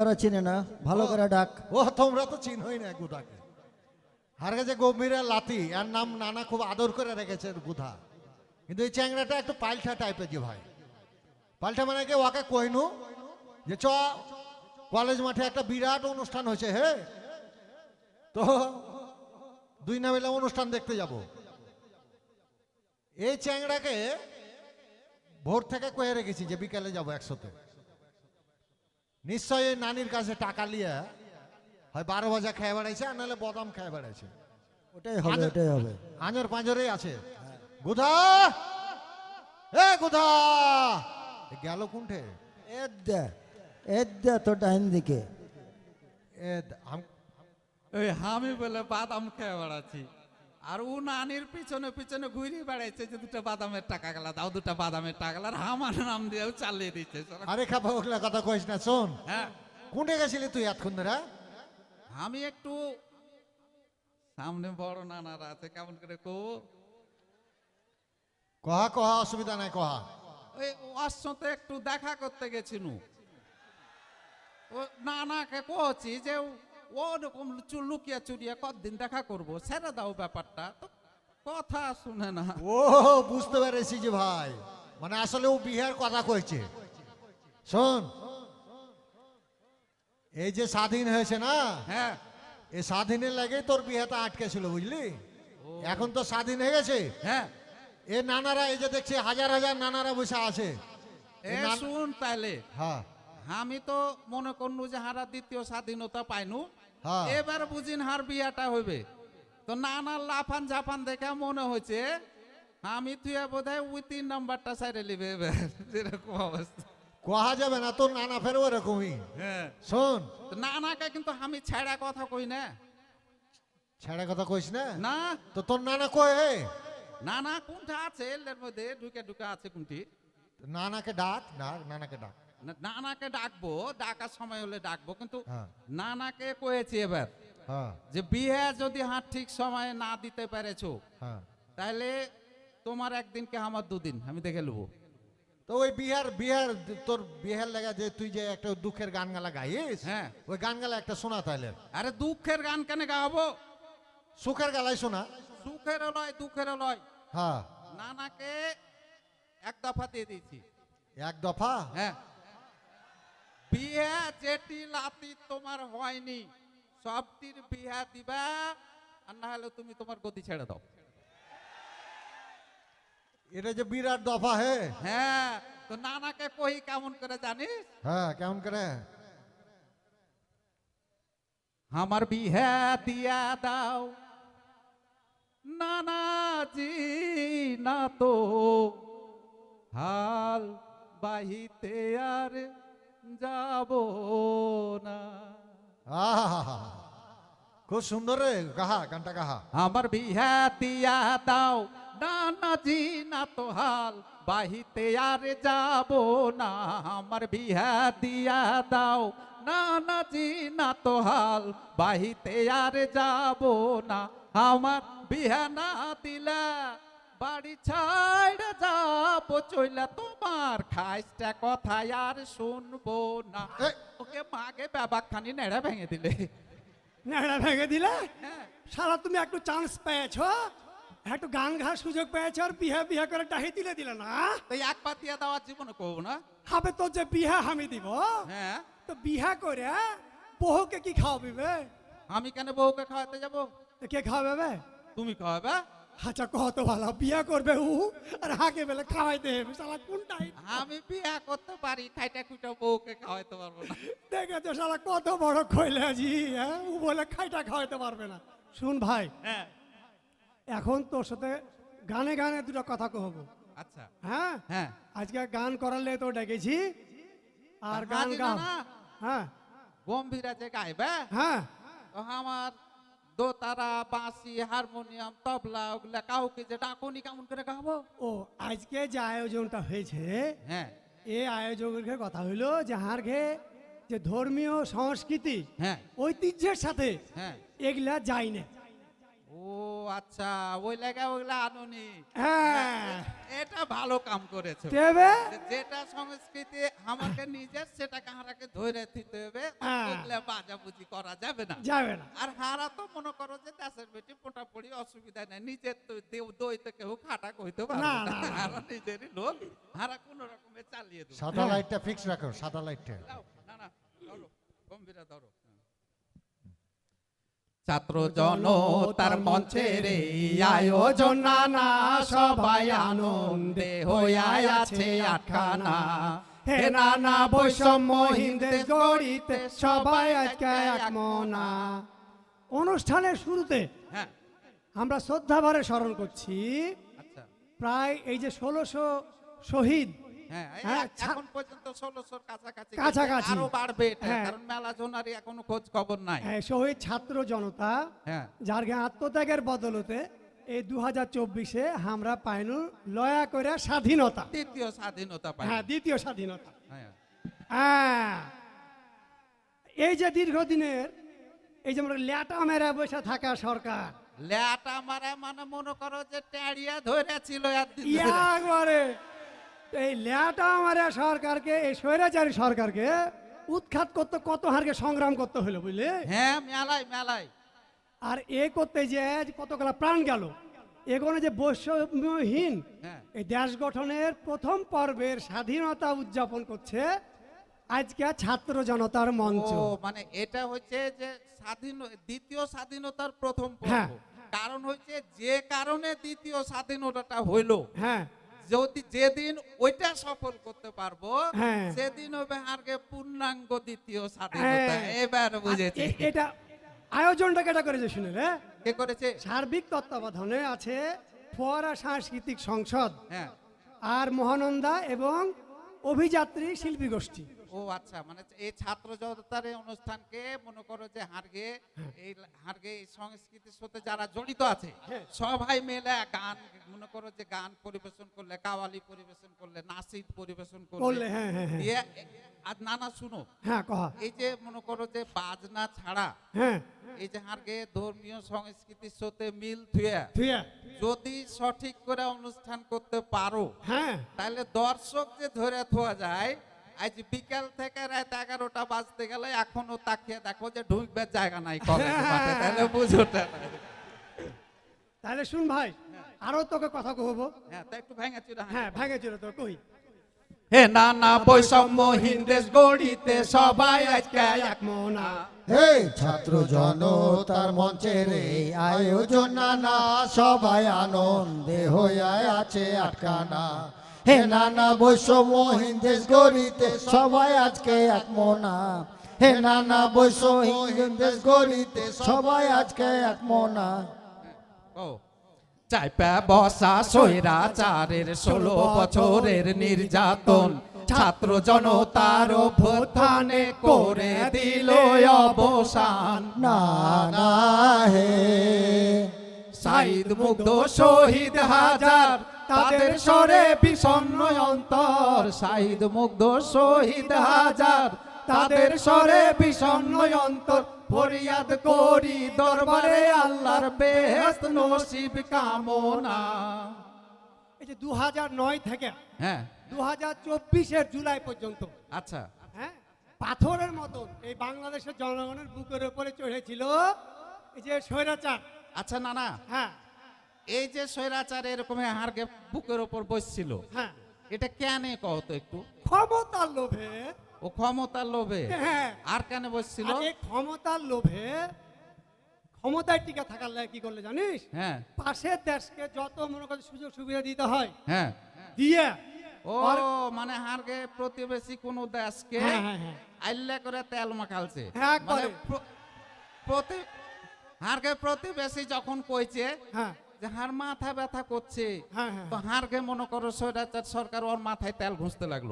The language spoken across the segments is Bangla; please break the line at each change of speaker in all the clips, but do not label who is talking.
ওরা চিনে না। ভালো করে ডাক।
ও তোমরা তো চিনই না গুধাকে আর কাছে গম্ভীরা লাতি আর নাম নানা খুব আদর করে রেখেছে গুধা। কিন্তু এই চ্যাংড়াটা একটু পাল্টা টাইপের যে ভাই। পাল্টা মানে কি? ওকে কইনু যে চ কলেজ মাঠে একটা বিরাট অনুষ্ঠান হয়েছে হে। তো দুই না মিলে অনুষ্ঠান দেখতে যাব। এই চ্যাংড়াকে ভোর থেকে কয়ে রেখেছি যে বিকালে যাব একসাথে। নিশ্চয়ই এই নানির কাছে টাকা নিয়ে হয় বারো ভাজা খেয়ে বেড়াইছে আর নাহলে বদাম খেয়ে বেড়াইছে।
ওটাই হবে ওটাই হবে।
আঁজর পাঁজরেই আছে। গুধা! এ গুধা! এ গেল কোনঠে?
এ দে এ দে তো ডাইন দিকে।
এ দ- আম-
ওই আমি বলে বাদাম খেয়ে বেড়াচ্ছি। আর ও নানির পিছনে পিছনে ঘুরে বেড়াইছে যে দুটো বাদামের টাকা গেলা দাও দুটো বাদামের টাকা গেলা আর আমার নাম দিয়েও চালিয়ে দিচ্ছে
আরে খাপা ওগুলা কথা কইস না শোন।
হ্যাঁ।
কোনটে গেছিলি তুই এতক্ষণ ধরে
আমি একটু সামনে বড় নানারা আছে কেমন করে কো?
কহা কহা অসুবিধা নাই কহা।
ওই ওর সাথে একটু দেখা করতে গেছিনু। ও নানাকে কছি যে ওরকম লুকিয়ে চুরিয়ে কতদিন দেখা করব? ছেড়ে দাও ব্যাপারটা। তো কথা শুনে না।
ও বুঝতে পেরেছি যে ভাই। মানে আসলে ও বিহার কথা কইছে। শোন। এই যে স্বাধীন হয়েছে না?
হ্যাঁ।
এই স্বাধীনের লাগে তোর বিয়েটা আটকে ছিল বুঝলি? এখন তো স্বাধীন হয়ে গেছে?
হ্যাঁ।
এ নানারা এই যে দেখছি হাজার হাজার নানারা বসে আছে।
এ শুন তাইলে।
হ্যাঁ।
আমি তো মনে করনু যে হারা দ্বিতীয় স্বাধীনতা পাইনু। এবার বুঝিন হার বিয়াটা হইবে। তো নানা লাফান ঝাফান দেখে মনে হয়েছে আমি তুই বোধ হয় ওই তিন নাম্বারটা সাইডে লিবে এবার। যেরকম অবস্থা।
কোহা যাবে না তোর নানা ফের ওরকমই
হ্যাঁ।
শোন।
নানাকে কিন্তু আমি ছেড়া কথা কই না।
ছেড়ে কথা কইস না?
না।
তো তোর নানা কয়
নানা কোনটা আছে? এর মধ্যে ঢুকে ঢুকে আছে কোনটি?
নানাকে ডাক ডাক নানাকে ডাক।
নানাকে ডাকবো ডাকার সময় হলে ডাকবো কিন্তু
হ্যাঁ।
নানাকে কয়েছি এবার।
হ্যাঁ।
যে বিয়ে যদি হাত ঠিক সময়ে না দিতে পেরেছ
হ্যাঁ।
তাহলে তোমার একদিন কে আমার দুদিন আমি দেখে নেব
তো ওই বিহার বিহার তোর বিহার লাগা যে তুই যে একটা দুঃখের গান গালা গাইস
হ্যাঁ।
ওই গান গালা একটা শোনা তাইলে।
আরে দুঃখের গান কেন গাবো
সুখের গালাই শোনা?
সুখের লয় দুঃখের লয়
হ্যাঁ।
নানাকে এক দফা দিয়ে দিয়েছি।
এক দফা?
হ্যাঁ। বিয়ে যেটি লাতি তোমার হয়নি সবটির বিয়ে দিবা আর না হলে তুমি তোমার গতি ছেড়ে দাও।
এটা যে বিরাট দফা হে।
হ্যাঁ তো নানাকে কহি কেমন করে জানিস?
হ্যাঁ কেমন করে?
আমার বিহে দিয়া দাও। নানাজি না তো হাল বাহিতে আর যাব না।
খুব সুন্দর রে কাহা গানটা কাহা
আমার বিহে দিয়া দাও নানাজি না তো হাল বাহিতে আর যাব না। আমার বিহে দিয়া দাও নানাজি না তো হাল বাহিতে আর যাব না। আমার বিহে না দিলে। বাড়ি ছাইড়ে যাব চইলা তোমার খাইসটা কথা আর শুনব না। ওকে মাকে বাবাখানি নেড়া ভেঙে দিলে।
নেড়া ভেঙে দিলে?
হ্যাঁ।
সারা তুমি একটু চান্স পেয়েছ? একটু গান ঘার সুযোগ পেয়েছ আর বিহা বিহা করে ডাহি দিলে দিলে না?
তো এক পাতিয়া দেওয়ার জীবনে করব না।
হবে তো যে বিহা আমি দিব।
হ্যাঁ।
তো বিহা করে বহুকে কি খাওয়াবি বে?
আমি কেন বউকে খাওয়াতে যাব?
কে খাওয়াবে বে?
তুমি খাওয়াবে?
আচ্ছা কত ভালো বিয়া করবে উ আর হাকে বেলে খাওয়াইতে হবে। শালা কোনটাই
আমি বিয়া করতে পারি খাইটা খুঁটা বউকে খাওয়াইতে পারব না।
দেখেছ শালা কত বড় কইলাজি হ্যাঁ? ও বলে খাইটা খাওয়াইতে পারবে না। শুন ভাই
হ্যাঁ।
এখন তোর সাথে গানে গানে দুটো কথা কহবো।
আচ্ছা।
হ্যাঁ?
হ্যাঁ।
আজকে গান করালে তো ডেকেছি আর গান গাও। হ্যাঁ।
গম্ভীরা যে গাইবে?
হ্যাঁ।
আমার দোতারা বাঁশি হারমোনিয়াম তবলা ওগুলা কাউকে যে ডাকুনি কেমন করে গাবো?
ও আজকে যে আয়োজনটা হয়েছে
হ্যাঁ।
এ আয়োজকের কথা হইল যে হার ঘে যে ধর্মীয় সংস্কৃতি
হ্যাঁ।
ঐতিহ্যের সাথে
হ্যাঁ।
এগুলা যায় না।
আচ্ছা ওই লেগে ওইগুলা আনুনি।
হ্যাঁ।
এটা ভালো কাম করেছ।
দেবে?
যেটা সংস্কৃতি আমাকে নিজের সেটা কাহারাকে ধরে দিতে হবে
হ্যাঁ।
ওগুলা বাজাবুজি করা যাবে না।
যাবে না।
আর হারা তো মনে করো যে দেশের বেটি পোটাপড়ি অসুবিধা নেই নিজের তো দেও দই তো কেউ খাটা কইতে পারবে
না,
না।
না, না।
হারা নিজেরই লোক। হারা কোন রকমে চালিয়ে দেবো।
সাদা লাইটটা ফিক্স রাখো সাদা লাইটটা
না না ধরো গম্ভীরা ধরো। ছাত্র জন তার মঞ্চের আয়োজন নানা সবাই আনন্দে হইয়া আছে আটখানা।
হে নানা বৈষম্যহীন দেশ গড়িতে সবাই আজকে এক মনা। অনুষ্ঠানের শুরুতে
হ্যাঁ।
আমরা শ্রদ্ধাভরে স্মরণ করছি
আচ্ছা।
প্রায় এই যে ষোলোশো শহীদ
হ্যাঁ
হ্যাঁ,
এক-
ছা-
এখন পর্যন্ত ষোলোশোর কাছাকাছি
কাছাকাছি।
আরও বাড়বে
হ্যাঁ।
কারণ মেলা জোনারি এখনও খোঁজ খবর নাই।
হ্যাঁ, শহীদ ছাত্র জনতা
হ্যাঁ।
যার আত্মত্যাগের বদলতে এই দু হাজার চব্বিশে আমরা পাইনু লয়া করে স্বাধীনতা।
তৃতীয় স্বাধীনতা
হ্যাঁ দ্বিতীয় স্বাধীনতা।
হ্যাঁ।
এই যে দীর্ঘদিনের এই যে আমরা ল্যাটা মেরা বসে থাকা সরকার।
ল্যাটা মারা মানে মনে করো যে ট্যাড়িয়া ধরেছিল
একবারে এই ল্যাটা মারা সরকারকে এই স্বৈরাচারী সরকারকে উৎখাত করতে কত হারকে সংগ্রাম করতে হলো বুঝলে?
হ্যাঁ মেলাই মেলাই
আর এ করতে যে আজ কতগুলা প্রাণ গেল এগুলো যে বৈষম্যহীন
হ্যাঁ।
এই দেশ গঠনের প্রথম পর্বের স্বাধীনতা উদযাপন করছে আজকে ছাত্র জনতার মঞ্চ।
মানে এটা হচ্ছে যে স্বাধীন দ্বিতীয় স্বাধীনতার প্রথম পর্ব।
হ্যাঁ।
কারণ হচ্ছে যে কারণে দ্বিতীয় স্বাধীনতাটা হইল
হ্যাঁ।
যদি যেদিন ওইটা সফল করতে পারব
হ্যাঁ।
সেদিন হবে আরকে পূর্ণাঙ্গ দ্বিতীয় স্বাধীনতা।
হ্যাঁ।
এবার বুঝেছি।
এটা আয়োজনটা কেটা করেছে শুনে রে?
কে করেছে?
সার্বিক তত্ত্বাবধানে আছে ফোয়ারা সাংস্কৃতিক সংসদ
হ্যাঁ।
আর মহানন্দা এবং অভিযাত্রী শিল্পী গোষ্ঠী।
ও আচ্ছা মানে এই ছাত্র জনতার এই অনুষ্ঠানকে মনে করো যে হারগে এই হারগে এই সংস্কৃতির সাথে যারা জড়িত আছে
হ্যাঁ।
সবাই মিলে গান মনে করো যে গান পরিবেশন করলে কাওয়ালি পরিবেশন করলে নাসিদ পরিবেশন
করলে, হ্যাঁ, হ্যাঁ।
দিয়ে আর নানা শুনো।
হ্যাঁ
এই যে মনে করো যে বাজনা ছাড়া এই যে হারগে ধর্মীয় সংস্কৃতির সাথে মিল থুয়ে। যদি সঠিক করে অনুষ্ঠান করতে পারো
হ্যাঁ।
তাহলে দর্শক যে ধরে থোয়া যায় আজ বিকাল থেকে রাত এগারোটা বাজতে গেলে এখনও তাকিয়ে দেখো যে ঢুকবে জায়গা নাই তাহলে বুঝোটা
তাহলে শুন ভাই আরও তোকে কথা কহবো
হ্যাঁ তা একটু ভেঙে চুরা
হ্যাঁ ভাঙেছিল তো কই?
হে নানা বৈষম্যহীন দেশ গড়িতে সবাই আজকে এক
মনা।
হে ছাত্র জনতার মঞ্চের এই আয়োজন নানা সবাই আনন্দে হইয়া আছে আটকানা। হে নানা বৈষম্যহীন দেশ গড়িতে সবাই আজকে এক মনা। হে নানা বৈষম্যহীন দেশ গড়িতে সবাই আজকে এক মনা।
ও চাইপা বসা স্বৈরাচারের ষোলো বছরের নির্যাতন ছাত্র জনতার অভ্যুত্থানে করে দিল অবসান।
না না হে
সাইদ মুগ্ধ শহীদ হাজার তাদের স্বরে বিষণ্ণ অন্তর শাহিদ মুগ্ধ শহীদ হাজার। তাদের স্বরে বিষণ্ণ অন্তর ফরিয়াদ করি দরবারে আল্লাহর বেহেস্ত নসিব কামনা।
এই যে দু নয় থেকে
হ্যাঁ।
দু হাজার চব্বিশের জুলাই পর্যন্ত
আচ্ছা।
হ্যাঁ পাথরের মতন এই বাংলাদেশের জনগণের বুকের উপরে চড়েছিল এই যে স্বৈরাচার।
আচ্ছা না না।
হ্যাঁ।
এই যে স্বৈরাচার এরকম হারকে বুকের ওপর বসছিল
হ্যাঁ।
এটা কেন কও তো একটু?
ক্ষমতার লোভে।
ও ক্ষমতার লোভে?
হ্যাঁ।
আর কেন বসছিল?
ক্ষমতার লোভে ক্ষমতায় টিকে থাকার লাগে কি করলে জানিস?
হ্যাঁ।
পাশের দেশকে যত মনে করে সুযোগ সুবিধা দিতে হয়
হ্যাঁ।
দিয়ে
ও মানে হারগে প্রতিবেশী কোন দেশকে
হ্যাঁ, হ্যাঁ।
আইল্লা করে তেল মাখালছে। মানে প্রতি হারগে প্রতিবেশী যখন কইছে
হ্যাঁ।
যে হার মাথা ব্যথা করছে
হ্যাঁ, হ্যাঁ।
তো হারগে মনে করো স্বৈরাচার সরকার ওর মাথায় তেল ঘুষতে লাগল।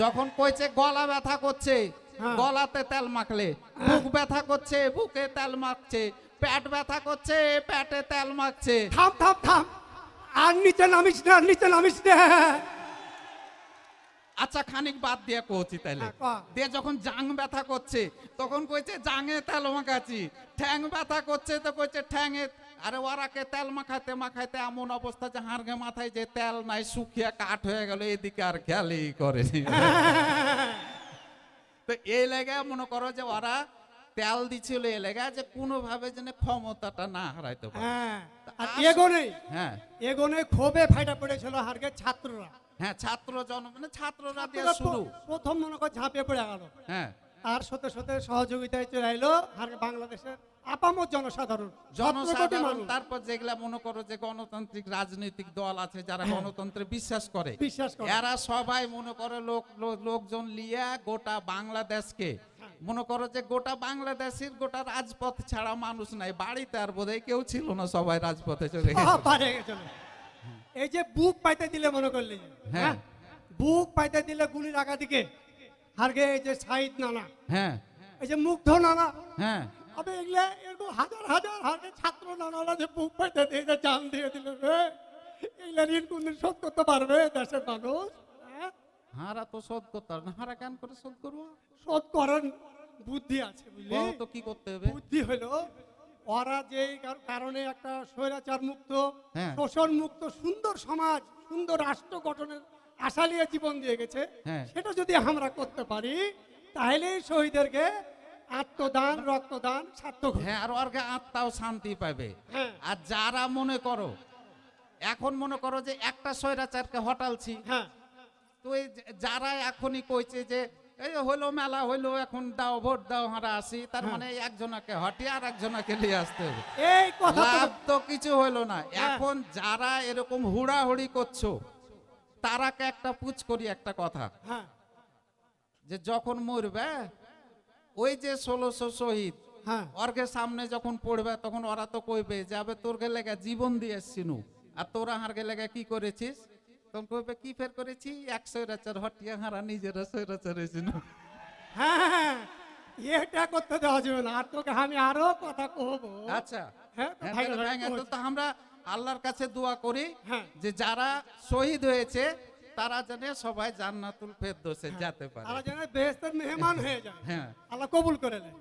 যখন কইছে গলা ব্যথা করছে
হ্যাঁ।
গলাতে তেল মাখলে বুক ব্যথা করছে বুকে তেল মাখছে পেট ব্যথা করছে পেটে তেল মাখছে।
থাম থাম থাম। আর নিচে নামিস না নিচে নামিস না।
আচ্ছা খানিক বাদ দিয়ে কইছি তাইলে।
হ্যাঁ।
দিয়ে যখন জাং ব্যথা করছে তখন কইছে জাঙে তেল মাখাচ্ছি। ঠ্যাং ব্যথা করছে তো কইছে ঠ্যাঙে আরে ওরাকে তেল মাখাইতে মাখাইতে এমন অবস্থা যে হাড়গে মাথায় যে তেল নাই শুকিয়ে কাঠ হয়ে গেল এদিকে আর খেয়ালই করেনি তো এই লেগে মনে করো যে ওরা তেল দিছিল এই লেগে যে কোনোভাবে যেন ক্ষমতাটা না হারাইতে পারে।
হ্যাঁ এগোনে
হ্যাঁ।
এগোনে ক্ষোভে ফাইটা পড়েছিল হারকে ছাত্ররা।
হ্যাঁ ছাত্র জন মানে ছাত্ররা দিয়ে শুরু।
প্রথম মনে করো ঝাঁপিয়ে পড়ে গেল।
হ্যাঁ।
তার সাথে সাথে সহযোগিতায় চলে আর বাংলাদেশের আপামত জনসাধারণ
জনসাধারণ তারপর যেগুলা মনে করো যে গণতান্ত্রিক রাজনৈতিক দল আছে যারা গণতন্ত্রে বিশ্বাস করে
বিশ্বাস করে।
এরা সবাই মনে করে লোক লোকজন লিয়া গোটা বাংলাদেশকে। মনে করো যে গোটা বাংলাদেশের গোটা রাজপথ ছাড়া মানুষ নাই বাড়িতে আর বোধহয় কেউ ছিল না সবাই রাজপথে চলে গেছে।
পারে গেছিল এই যে বুক পাইতে দিলে মনে করলে।
হ্যাঁ।
হ্যাঁ? বুক পাইতে দিলে গুলির আগা দিকে। হারগে এই যে সাইদ নানা।
হ্যাঁ।
এই যে মুগ্ধ নানা।
হ্যাঁ।
আবে এগুলা এরকম হাজার হাজার হাজার ছাত্র নানারা যে বুক পাইতে দিয়ে যে জান দিয়ে দিল রে এগুলা ঋণ কোনদিন শোধ করতে পারবে দেশের মানুষ? হ্যাঁ?
হারা তো শোধ করতে না। হারা কেন করে শোধ করব?
শোধ করার বুদ্ধি আছে বুঝলি?
তো কি করতে হবে?
বুদ্ধি হলো ওরা যে কারণে একটা স্বৈরাচার মুক্ত
হ্যাঁ।
শোষণ মুক্ত সুন্দর সমাজ সুন্দর রাষ্ট্র গঠনের আশা নিয়ে জীবন দিয়ে গেছে।
হ্যাঁ।
সেটা যদি আমরা করতে পারি তাহলে শহীদেরকে আত্মদান রক্তদান সার্থক
হ্যাঁ আর ওরকে আত্মাও শান্তি পাবে।
হ্যাঁ।
আর যারা মনে করো এখন মনে করো যে একটা স্বৈরাচারকে হটালছি
হ্যাঁ।
তো এই যারা এখনই কইছে যে এই হইল মেলা হইল এখন দাও ভোট দাও হারা আসি তার মানে এই একজনাকে হটিয়ে আর একজনাকে নিয়ে আসতে হবে।
এই কথা তো
কিছু হইল না। এখন যারা এরকম হুড়াহুড়ি করছ তারাকে একটা পুচ করি একটা কথা।
হ্যাঁ।
যে যখন মরবে ওই যে ষোলোশো শহীদ
হ্যাঁ।
অর্গের সামনে যখন পড়বে তখন ওরা তো কইবে যাবে তোর গে লেগে জীবন দিয়ে এসছিনু। আর তোরা হার গে লেগে কি করেছিস? তখন কইবে কি ফের করেছি? একশো রাচার হটিয়া হারা নিজের রাচার হয়েছিল
হ্যাঁ হ্যাঁ, এটা করতে দেওয়া যাবে না। আর তোকে আমি আরও কথা কহবো
আচ্ছা।
হ্যাঁ। তো
আমরা আল্লাহর কাছে দোয়া করি
হ্যাঁ।
যে যারা শহীদ হয়েছে তারা যেন সবাই জান্নাতুল ফেরদৌসে যেতে পারে।
তারা যেন বেহেস্তের মেহমান হয়ে যায়।
হ্যাঁ।
আল্লাহ কবুল করে নেয়।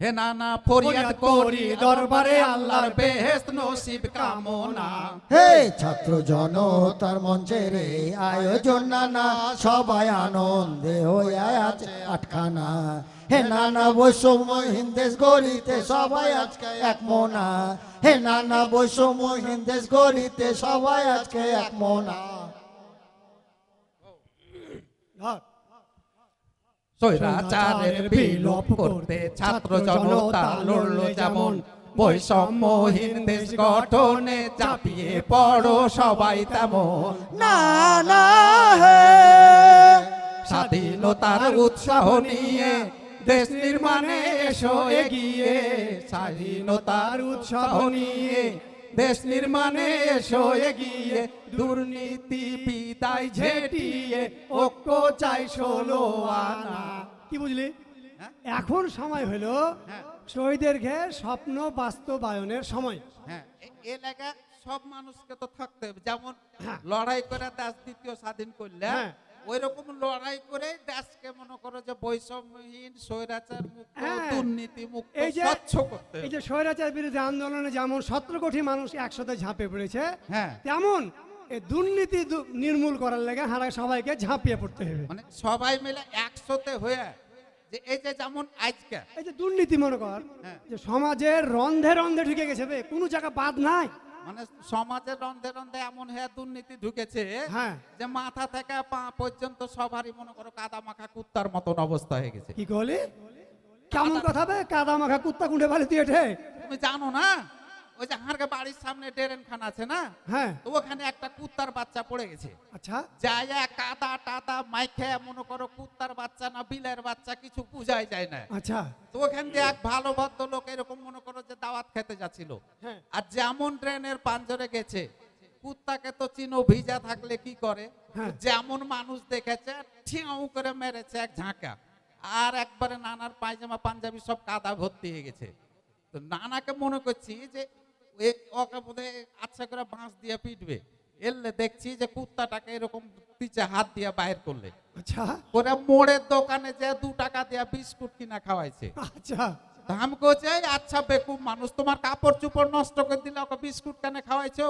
হে নানা ফরিয়াদ করি দরবারে আল্লাহর বেহেস্ত নসিব কামনা।
হে ছাত্র জনতার মঞ্চে রে আয়োজন নানা সবাই আনন্দে হয়ে আছে আটখানা। হে নানা বৈষম্যহীন দেশ গড়িতে সবাই আজকে এক মোনা। হে নানা বৈষম্যহীন দেশ গড়িতে সবাই আজকে এক মোনা।
স্বৈরাচারের বিলোপ করতে ছাত্র জনতা লড়লো যেমন। বৈষম্যহীন দেশ গঠনে চাপিয়ে পড়ো সবাই তেমন।
না না
স্বাধীনতার উৎসাহ নিয়ে দেশ নির্মাণে এসো এগিয়ে। স্বাধীনতার উৎসাহ নিয়ে। দেশ নির্মাণে এসো এগিয়ে। দুর্নীতি পিতাই ঝেটিয়ে। ঐক্য চাই ষোলো আনা।
কি বুঝলি?
হ্যাঁ?
এখন সময় হলো
হ্যাঁ।
শহীদদেরকে স্বপ্ন বাস্তবায়নের সময়।
হ্যাঁ এলাকা সব মানুষকে তো থাকতে হবে। যেমন লড়াই করে দেশ দ্বিতীয় স্বাধীন করলে
হ্যাঁ।
ওই রকম লড়াই করে দেশকে মনে করো যে বৈষম্যহীন স্বৈরাচার মুক্ত
হ্যাঁ।
দুর্নীতি মুক্ত
এই যে
স্বচ্ছ করতে
এই যে স্বৈরাচার বিরুদ্ধে আন্দোলনে যেমন সতেরো কোটি মানুষ একসাথে ঝাঁপিয়ে পড়েছে
হ্যাঁ।
তেমন এই দুর্নীতি নির্মূল করার লেগে হারা সবাইকে ঝাঁপিয়ে পড়তে হবে।
মানে সবাই মিলে একসাথে হয়ে যে এই যে যেমন আজকে।
এই যে দুর্নীতি মনে কর
হ্যাঁ।
যে সমাজের রন্ধে রন্ধে ঢুকে গেছে বে কোনো জায়গা বাদ নাই।
মানে সমাজে রন্ধে রন্ধে এমন হ্যাঁ দুর্নীতি ঢুকেছে
হ্যাঁ।
যে মাথা থেকে পা পর্যন্ত সবারই মনে করো কাদা মাখা কুত্তার মতন অবস্থা হয়ে গেছে।
কি করলি কেমন কথা বে? কাদা মাখা কুত্তা কুঁড়ে ফেলে তুই
তুমি জানো না? ওই যে হারকে বাড়ির সামনে ডেরেন খান আছে না?
হ্যাঁ।
তো ওখানে একটা কুত্তার বাচ্চা পড়ে গেছে।
আচ্ছা।
যায় কাদা টাদা মাইখে মনে করো কুত্তার বাচ্চা না বিলের বাচ্চা কিছু বুঝাই যায় না।
আচ্ছা।
তো ওখান দিয়ে এক ভালো ভদ্র লোক এরকম মনে করো যে দাওয়াত খেতে যাচ্ছিল।
হ্যাঁ।
আর যেমন ট্রেনের পাঞ্জরে গেছে কুত্তাকে তো চিনো ভিজা থাকলে কি করে?
হ্যাঁ।
যেমন মানুষ দেখেছে ঠিয়াও করে মেরেছে এক ঝাঁকা। আর একবারে নানার পায়জামা পাঞ্জাবি সব কাদা ভর্তি হয়ে গেছে। তো নানাকে মনে করছি যে ওকে বোধহয় আচ্ছা করে বাঁশ দিয়ে পিটবে। এলে দেখছি যে কুত্তাটাকে এরকম পিছে হাত দিয়ে বাইর করলে।
আচ্ছা।
করে মোড়ের দোকানে যে দু টাকা দিয়ে বিস্কুট কিনা খাওয়াইছে।
আচ্ছা।
আমি কইছি আচ্ছা বেকুব মানুষ তোমার কাপড় চোপড় নষ্ট করে দিলে ওকে বিস্কুট কেনে খাওয়াইছো?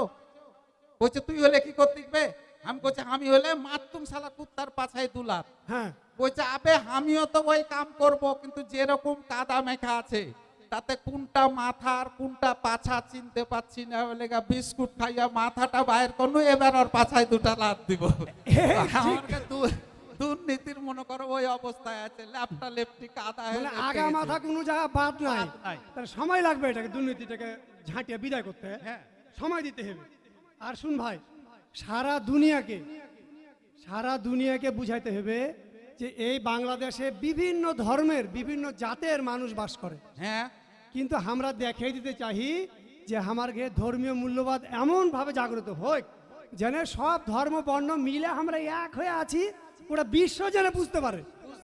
বলছে তুই হলে কি করতে বে আমি কইছি আমি হলে মারতুম শালা কুত্তার পাছায় দুলাত।
হ্যাঁ।
বলছে আবে আমিও তো ওই কাম করব কিন্তু যেরকম কাদা মেখা আছে তাতে কোনটা মাথা আর কোনটা পাছা চিনতে পাচ্ছি না। বলে গা বিস্কুট খাইয়া মাথাটা বাইর করনু এবার ওর পাছায় দুটা লাত দিব। আমাকে দুর্নীতির মনে করো ওই অবস্থায় আছে। ল্যাপটা লেপটি কাদা হয়ে
আগা মাথা কোনো জায়গা বাদ নাই।
বাদ নাই।
তাহলে সময় লাগবে এটাকে দুর্নীতিটাকে ঝাঁটিয়ে বিদায় করতে।
হ্যাঁ।
সময় দিতে হবে। আর শুন ভাই সারা দুনিয়াকে সারা দুনিয়াকে বুঝাইতে হবে যে এই বাংলাদেশে বিভিন্ন ধর্মের বিভিন্ন জাতের মানুষ বাস করে।
হ্যাঁ।
কিন্তু আমরা দেখিয়ে দিতে চাই যে আমার ঘে ধর্মীয় মূল্যবাদ এমনভাবে জাগ্রত হোক যেন সব ধর্ম বর্ণ মিলে আমরা এক হয়ে আছি ওরা বিশ্ব যেন বুঝতে পারে।